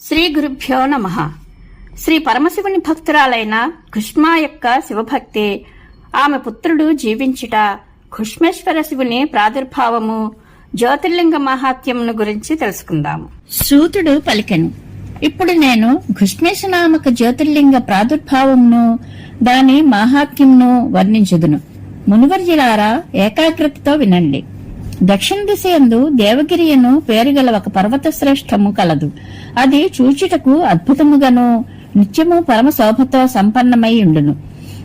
శ్రీ గురుభ్యో నమ. శ్రీ పరమశివుని భక్తురాలైన కుష్మా యొక్క శివభక్తి ఆమె పుత్రుడు జీవించుట కుష్మేశ్వర శివుని ప్రాదుర్భావము జ్యోతిర్లింగ మహాత్యమును గురించి తెలుసుకుందాము. సూతుడు పలికెను. ఇప్పుడు నేను ఘుష్మేశనామక జ్యోతిర్లింగ ప్రాదుర్భావమును దాని మాహాత్మ్యమును వర్ణించుదును. మునివర్యులారా ఏకాగ్రతతో వినండి. దక్షిణ దిశయందు దేవగిరియను పేరుగల ఒక పర్వత శ్రేష్టము కలదు. అది చూచుటకు అద్భుతముగాను నిత్యము పరమ శోభతో సంపన్నమై ఉండును.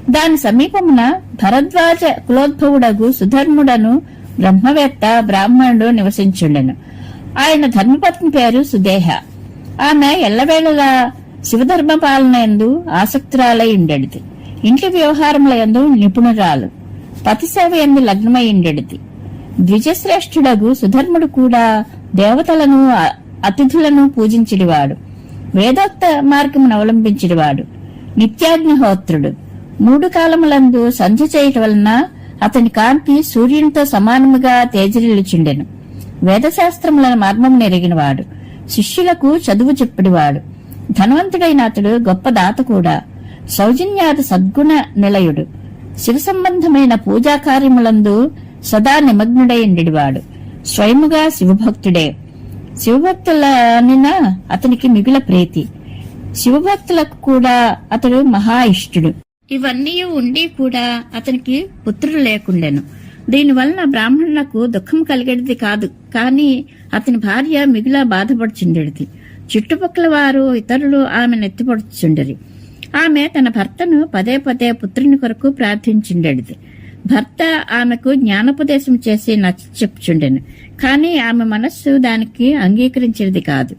దాని సమీపమున భరద్వాజ కులోద్భవుడగు సుధర్ముడను బ్రహ్మవేత్త బ్రాహ్మణుడు నివసించుండెను. ఆయన ధర్మపత్ని పేరు సుదేహ. ఆమె ఎల్లవేళలా శివధర్మ పాలన ఎందు ఆసక్తురాలై ఉండెడిది ఇంటి వ్యవహారముల యందు నిపుణురాలు. పతిసేవ ఎందు లగ్నమై ఉండెడిది ద్విజశ్రేష్ఠుడగు సుధర్ముడు కూడా దేవతలను అతిథులను పూజించిడివాడు. వేదోక్త మార్గమును అవలంబించిడివాడు. నిత్యాగ్నిహోత్రుడు. మూడు కాలములందు సంధ్య చేయటం వలన అతని కాంతి సూర్యునితో సమానముగా తేజరిల్లుచుండెను. వేదశాస్త్రములను మర్మం నెరిగినవాడు. శిష్యులకు చదువు చెప్పిడివాడు. ధనవంతుడైన అతడు గొప్ప దాత కూడా. సౌజన్యాది సద్గుణ నిలయుడు. శివ సంబంధమైన పూజా కార్యములందు సదా నిమగ్నుడై నిడివాడు స్వయముగా శివభక్తుడే. శివభక్తులనిన అతనికి మిగుల ప్రీతి. శివభక్తులకు కూడా అతడు మహా ఇష్టుడు. ఇవన్నీ ఉండి కూడా అతనికి పుత్రుడు లేకుండెను. దీనివలన బ్రాహ్మణులకు దుఃఖం కలిగేది కాదు. కాని అతని భార్య మిగుల బాధపడుచుండేది. చుట్టుపక్కల వారు ఇతరులు ఆమె ఎత్తిపడుచుండరి ఆమె తన భర్తను పదే పదే పుత్రుని కొరకు ప్రార్థించుండేది. భర్త ఆమెకు జ్ఞానోపదేశం చేసి నచ్చ చెప్పుచుండెను. కాని ఆమె మనస్సు దానికి అంగీకరించేది కాదు.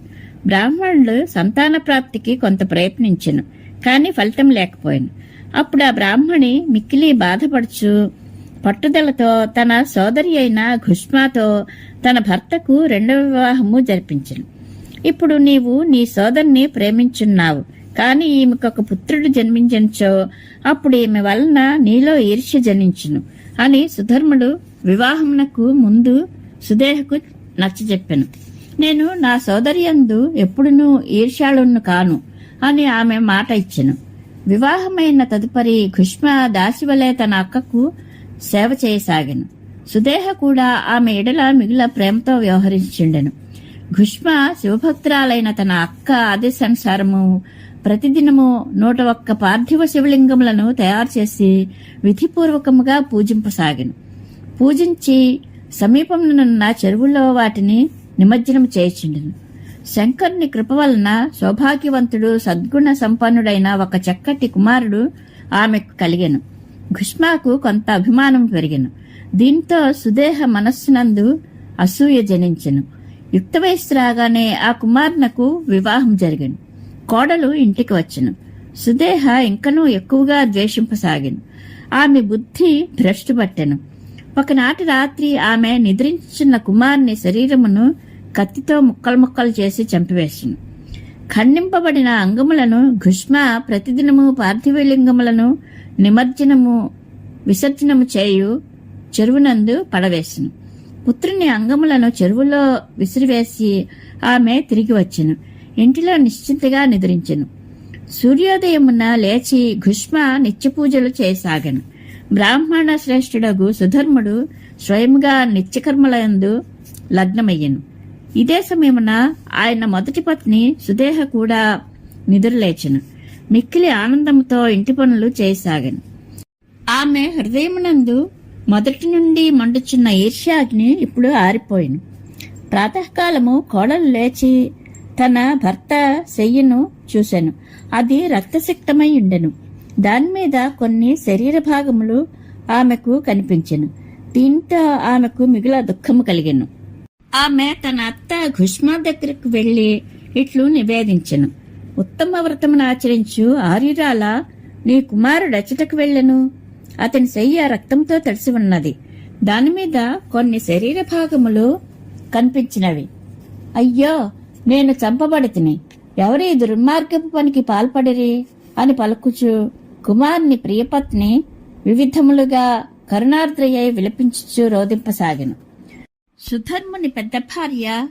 బ్రాహ్మణులు సంతాన ప్రాప్తికి కొంత ప్రయత్నించెను కాని ఫలితం లేకపోయాను. అప్పుడు ఆ బ్రాహ్మణి మిక్కిలి బాధపడుచు పట్టుదలతో తన సోదరి అయిన ఘుష్మాతో తన భర్తకు రెండవ వివాహము జరిపించను. ఇప్పుడు నీవు నీ సోదరిని ప్రేమించున్నావు. కాని ఈమెకొక పుత్రుడు జన్మించనుచో అప్పుడు ఈమె వలన నీలో ఈర్ష్య జనించును అని సుధర్ముడు వివాహమునకు ముందు సుదేహకు నచ్చజెప్పాను. నేను నా సోదరియందు ఎప్పుడునూ ఈర్ష్యాళును కాను అని ఆమె మాట ఇచ్చెను. వివాహమైన తదుపరి ఘుష్మ దాసివలే తన అక్కకు సేవ చేయసాగాను. సుదేహ కూడా ఆమె ఎడల మిగుల ప్రేమతో వ్యవహరించుండెను ఘుష్మ శివభక్తురాలైన తన అక్క ఆదేశానుసారము ప్రతిదినము నూట ఒక్క పార్థివ శివలింగములను తయారు చేసి విధిపూర్వకముగా పూజింపసాగాను. పూజించి సమీపంలోనున్న చెరువుల్లో వాటిని నిమజ్జనం చేయుచుండెను. శంకరుని కృప వలన సౌభాగ్యవంతుడు సద్గుణ సంపన్నుడైన ఒక చక్కటి కుమారుడు ఆమెకు కలిగాను. ఘుష్మాకు కొంత అభిమానం పెరిగాను. దీంతో సుదేహ మనస్సునందు అసూయ జనించెను. యుక్త వయస్సు రాగానే ఆ కుమారునకు వివాహం జరిగాను. కోడలు ఇంటికి వచ్చెను. సుదేహ ఇంకనూ ఎక్కువగా ద్వేషింపసాగెను. ఆమె బుద్ధి భ్రష్టుపట్టెను. ఒకనాటి రాత్రి ఆమె నిద్రించిన కుమారుని శరీరమును కత్తితో ముక్కలు ముక్కలు చేసి చంపివేసెను. ఖండింపబడిన అంగములను ఘుష్మ ప్రతిదినము పార్థివలింగములను నిమజ్జనము విసర్జనము చేయు చెరువునందు పడవేసెను. పుత్రుని అంగములను చెరువులో విసిరివేసి ఆమె తిరిగి వచ్చెను. ఇంటిలో నిశ్చింతగా నిద్రించెను. సూర్యోదయమున లేచి ఘుష్మ నిత్యపూజలు చేయసాగను బ్రాహ్మణ శ్రేష్ఠుడగు సుధర్ముడు స్వయముగా నిత్యకర్మలందు లగ్నమయ్యను. ఇదే సమయమున ఆయన మొదటి పత్ని సుదేహ కూడా నిద్రలేచను. మిక్కిలి ఆనందంతో ఇంటి పనులు చేయసాగను ఆమె హృదయమునందు మొదటి నుండి మండుచున్న ఈర్ష్యాగ్ని ఇప్పుడు ఆరిపోయిను. ప్రాతకాలము కోడలు లేచి తన భర్త శయ్యను చూశాను అది రక్తసిక్తమై ఉండెను దానిమీద కొన్ని శరీర భాగములు ఆమెకు కనిపించెను. దీంతో ఆమెకు మిగుల దుఃఖము కలిగాను. ఆమె తన అత్త ఘుష్మా దగ్గరకు వెళ్ళి ఇట్లు నివేదించెను. ఉత్తమ వ్రతమును ఆచరించు ఆర్యురాల నీ కుమారుడు అచ్చటకు వెళ్ళను. అతని శయ్య రక్తంతో తడిసి ఉన్నది. దానిమీద కొన్ని శరీర భాగములు కనిపించినవి. అయ్యో నేను చంపబడితిని. ఎవరి దుర్మార్గపు పనికి పాల్పడిరి? అని పలుకుచు కుమార్ని ప్రియపత్ని వివిధములుగా కరుణార్ద్రయ్య విలపించుచు రోధింపసాగెను. సుధర్ముని పెద్ద భార్య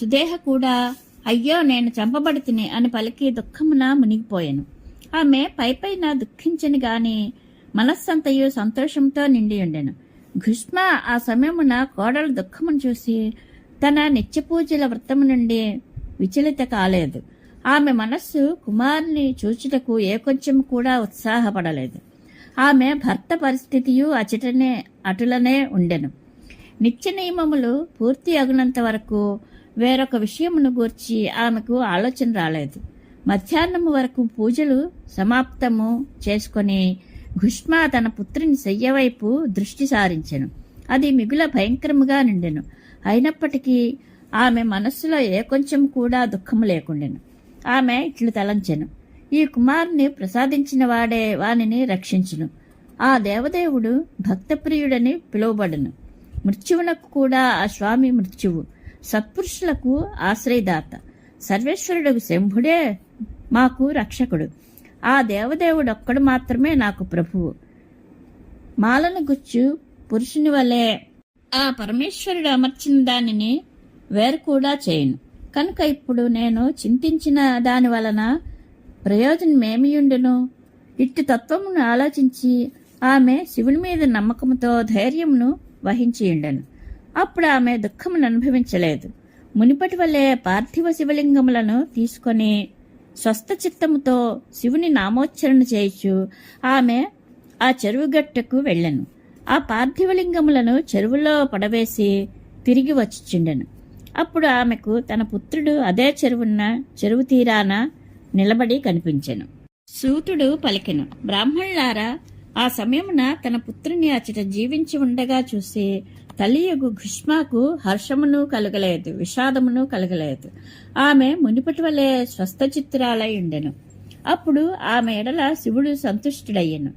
సుదేహ కూడా అయ్యో నేను చంపబడితిని అని పలికి దుఃఖమున మునిగిపోయాను. ఆమె పైపైన దుఃఖించని గాని మనస్సంతయు సంతోషంతో నిండి ఉండెను ఘుష్మ ఆ సమయమున కోడల దుఃఖమును చూసి తన నిత్యపూజల వృత్తము నుండి విచలిత కాలేదు. ఆమె మనస్సు కుమారుని చూచుటకు ఏ కొంచెం కూడా ఉత్సాహపడలేదు. ఆమె భర్త పరిస్థితియు అచటనే అటులనే ఉండెను. నిత్య నియమములు పూర్తి అగునంత వరకు వేరొక విషయమును గూర్చి ఆమెకు ఆలోచన రాలేదు. మధ్యాహ్నము వరకు పూజలు సమాప్తము చేసుకొని ఘుష్మా తన పుత్రుని శయ్యవైపు దృష్టి సారించెను. అది మిగుల భయంకరముగా నిండెను. అయినప్పటికీ ఆమె మనస్సులో ఏ కొంచెం కూడా దుఃఖము లేకుండెను. ఆమె ఇట్లు తలంచెను. ఈ కుమారుని ప్రసాదించిన వాడే వానిని రక్షించును. ఆ దేవదేవుడు భక్తప్రియుడని పిలువబడును. మృత్యువునకు కూడా ఆ స్వామి మృత్యువు. సత్పురుషులకు ఆశ్రయదాత. సర్వేశ్వరుడు శంభుడే మాకు రక్షకుడు. ఆ దేవదేవుడు ఒక్కడు మాత్రమే నాకు ప్రభువు. మాలను గుచ్చు పురుషుని వలె ఆ పరమేశ్వరుడు అమర్చిన దానిని వేరు కూడా చేయను. కనుక ఇప్పుడు నేను చింతించిన దాని వలన ప్రయోజనమేమియుండును ఇట్టి తత్వమును ఆలోచించి ఆమె శివుని మీద నమ్మకంతో ధైర్యమును వహించియుండెను అప్పుడు ఆమె దుఃఖమును అనుభవించలేదు. మునిపటి వలె పార్థివ శివలింగములను తీసుకొని స్వస్థ చిత్తముతో శివుని నామోచ్చరణ చేయుచు ఆమె ఆ చెరువు గట్టుకు వెళ్ళెను. ఆ పార్థివలింగములను చెరువులో పడవేసి తిరిగి వచ్చిచుండెను. అప్పుడు ఆమెకు తన పుత్రుడు అదే చెరువున్న చెరువు తీరాన నిలబడి కనిపించెను. సూతుడు పలికెను బ్రాహ్మణులారా ఆ సమయమున తన పుత్రుని అచట జీవించి ఉండగా చూసి తల్లియగు ఘుష్మాకు హర్షమును కలగలేదు విషాదమును కలగలేదు. ఆమె మునిపటి వలె స్వస్థచిత్రాలై ఉండెను. అప్పుడు ఆమె ఎడల శివుడు సంతుష్టుడయ్యను.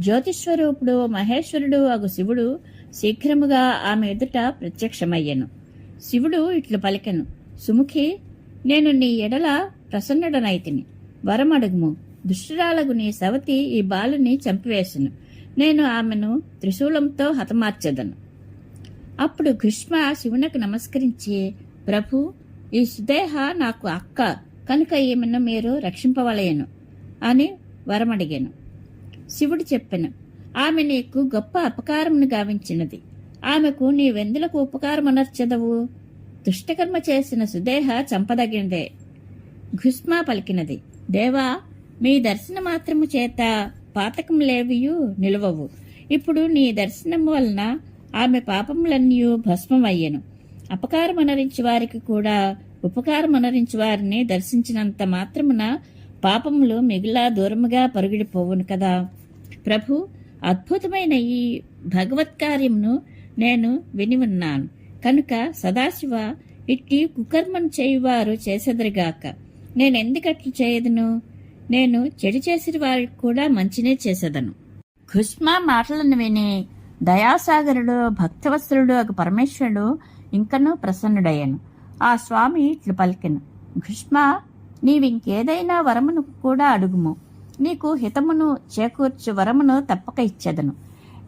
జ్యోతిస్వరూపుడు మహేశ్వరుడు అగు శివుడు శీఘ్రముగా ఆమె ఎదుట ప్రత్యక్షమయ్యెను. శివుడు ఇట్లు పలికెను సుముఖి నేను నీ ఎడల ప్రసన్నుడనైతిని. వరమడుగుము దుష్టురాలగు నీ సవతి ఈ బాలుని చంపివేసను. నేను ఆమెను త్రిశూలంతో హతమార్చెదను. అప్పుడు గ్రీష్మ శివునకు నమస్కరించి ప్రభు ఈ సుదేహ నాకు అక్క కనుక ఈమెను మీరు రక్షింపవలయను అని వరమడిగాను. శివుడు చెప్పెను ఆమె నీకు గొప్ప అపకారమును గావించినది. ఆమెకు నీవెందులకు ఉపకారమనర్చదవు దుష్టకర్మ చేసిన సుదేహ చంపదగినదే ఘుస్మా పలికినది. దేవా మీ దర్శన మాత్రము చేత పాతకం లేవియు నిలువవు. ఇప్పుడు నీ దర్శనం వలన ఆమె పాపములన్నీ భస్మమయ్యను. అపకారమనరించి వారికి కూడా ఉపకారమనరించి వారిని దర్శించినంత మాత్రమున పాపములు మిగిలా దూరముగా పరుగిడిపోవును కదా. ప్రభు అద్భుతమైన ఈ భగవత్ కార్యమును నేను విని ఉన్నాను కనుక సదాశివ ఇట్టి కుకర్మను చేయువారు చేసెదరిగాక. నేను ఎందుకట్లు చేయదును? నేను చెడు చేసిన వారికి కూడా మంచినే చేసేదను. కుష్మా మాటలను విని దయాసాగరుడు భక్తవత్సరుడు ఒక పరమేశ్వరుడు ఇంకనూ ప్రసన్నుడయ్యాను. ఆ స్వామి ఇట్లు పలికెను. కుష్మా నీవింకేదైనా వరమును కూడా అడుగుము. నీకు హితమును చేకూర్చు వరమును తప్పక ఇచ్చేదను.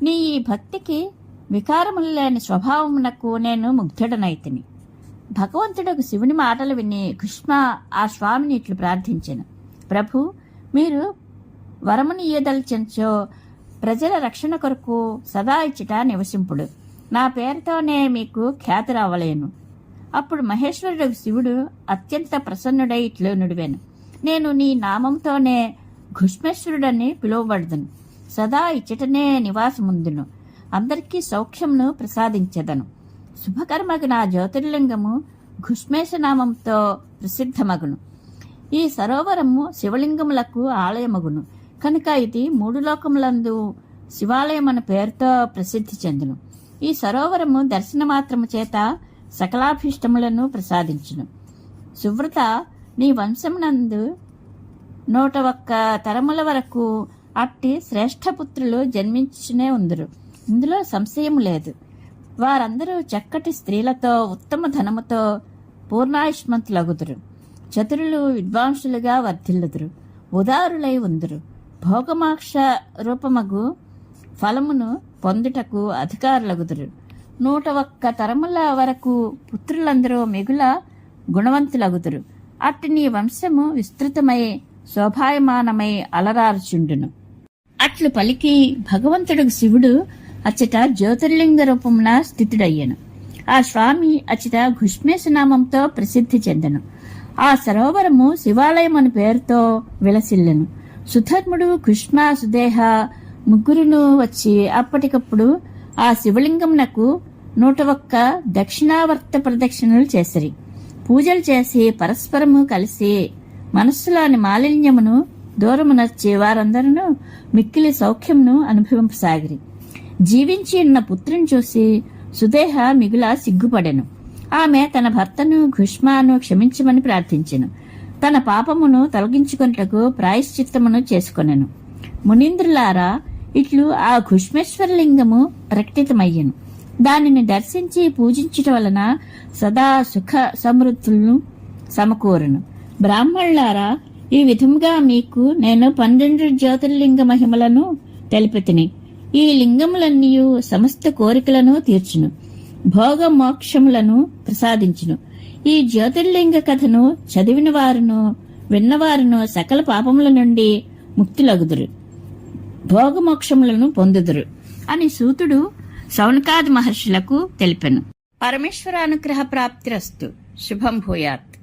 నీ ఈ భక్తికి వికారములు లేని స్వభావమునకు నేను ముగ్ధుడనైతిని. భగవంతుడు శివుని మాటలు విని కృష్ణ ఆ స్వామిని ఇట్లు ప్రార్థించాను. ప్రభు మీరు వరముని ఇయ్యదలిచెంచో ప్రజల రక్షణ కొరకు సదా ఇచ్చట నివసింపుడు. నా పేరుతోనే మీకు ఖ్యాతి రావలేను. అప్పుడు మహేశ్వరుడు శివుడు అత్యంత ప్రసన్నుడై ఇట్లు నుడివాను. నేను నీ నామంతోనే ఘుష్మేశ్వరుడని పిలువబడదును. సదా ఇచ్చటనే నివాసముందును. అందరికీ సౌఖ్యంను ప్రసాదించెదను. శుభకర్మకు నా జ్యోతిర్లింగము ఘుష్మేషనామంతో ప్రసిద్ధమగును. ఈ సరోవరము శివలింగములకు ఆలయమగును. కనుక ఇది మూడు లోకములందు శివాలయం అన్న పేరుతో ప్రసిద్ధి చెందును. ఈ సరోవరము దర్శనమాత్రము చేత సకలాభిష్టములను ప్రసాదించును. సువ్రత నీ వంశమునందు నూట ఒక్క తరముల వరకు అట్టి శ్రేష్ఠపుత్రులు జన్మించునే ఉందరు. ఇందులో సంశయం లేదు. వారందరూ చక్కటి స్త్రీలతో ఉత్తమ ధనముతో పూర్ణాయుష్మంతులగుదురు. చతురులు విద్వాంసులుగా వర్ధిల్లుదురు. ఉదారులై ఉందురు. భోగమాక్ష రూపమగు ఫలమును పొందుటకు అధికారులగుదురు. నూట ఒక్క తరముల వరకు పుత్రులందరూ మిగుల గుణవంతులగుదురు. అట్టి నీ వంశము విస్తృతమై శోభాయమానమై అలరారుచుండును. అట్లు పలికి భగవంతుడు శివుడు అచ్చట జ్యోతిర్లింగ రూపమున స్థితుడయ్యను. ఆ స్వామి అచ్చట ఘుష్మేశ నామంతో ప్రసిద్ధి చెందను. ఆ సరోవరము శివాలయం అని పేరుతో విలసిల్లెను. సుధర్ముడు కృష్ణ సుదేహ ముగ్గురును వచ్చి అప్పటికప్పుడు ఆ శివలింగమునకు నూట ఒక్క దక్షిణావర్త ప్రదక్షిణలు చేసిరి. పూజలు చేసి పరస్పరము కలిసి మనస్సులోని మాలిన్యమును దూరమునర్చి వారందరూ మిక్కిలి సౌఖ్యమును అనుభవింపసాగిరి. జీవించి ఉన్న పుత్రుని చూసి సుదేహ మిగుల సిగ్గుపడెను. ఆమె తన భర్తను ఘుష్మాను క్షమించమని ప్రార్థించెను. తన పాపమును తొలగించుకొనుటకు ప్రాయశ్చిత్తమును చేసుకొనెను. మునీంద్రులారా ఇట్లు ఆ ఘుష్మేశ్వరలింగము రక్తితమయ్యను దానిని దర్శించి పూజించటం వలన సదా సుఖ సమృద్ధులను సమకూరును. బ్రాహ్మణులారా ఈ విధముగా మీకు నేను పన్నెండు జ్యోతిర్లింగ మహిమలను తెలిపితిని. ఈ లింగములన్నీ సమస్త కోరికలను తీర్చును భోగ మోక్షములను ప్రసాదించును. ఈ జ్యోతిర్లింగ కథను చదివిన వారును విన్నవారును సకల పాపముల నుండి ముక్తులగుదురు భోగమోక్షములను పొందుదురు అని సూతుడు సౌనకాది మహర్షులకు తెలిపెను. పరమేశ్వరానుగ్రహ ప్రాప్తిరస్తు శుభం భూయాత్.